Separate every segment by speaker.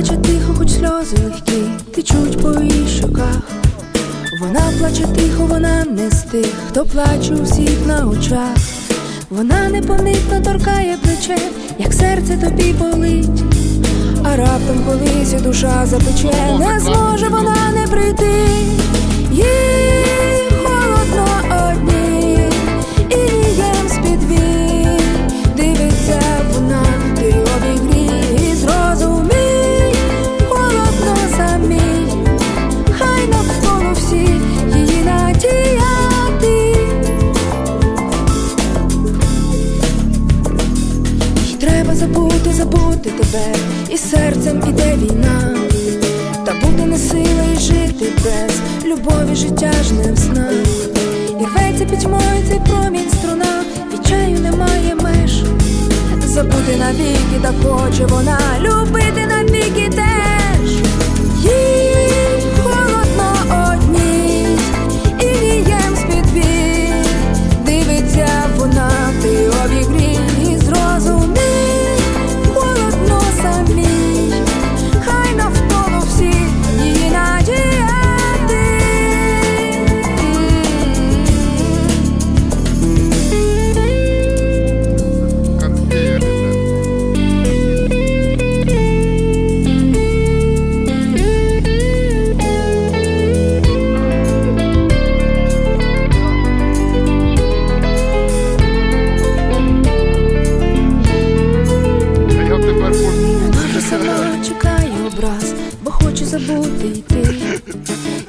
Speaker 1: Плаче тихо, хоч сльози легкі, течуть по її. Вона плаче тихо, вона не з тих, хто плаче у всіх на очах. Вона непомітно торкає плече, як серце тобі болить. А раптом колись і душа запече, не зможе вона не прийти. Забути тебе, і серцем іде війна, та буде не сила і жити без любові, життя ж не в снах. І рветься пітьмою цей промінь струна, відчаю немає меж. Забути навіки, та хоче вона, любити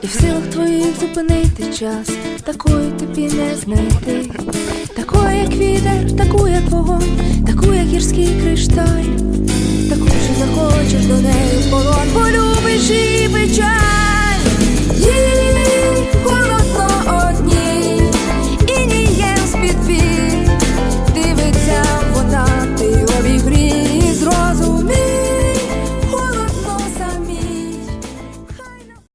Speaker 1: І в силах твоїх зупинити час, такої тобі не знайти. Такої, як вітер, таку, як вогонь, таку, як гірський кришталь, таку, що захочеш до неї полон, полюбиш її.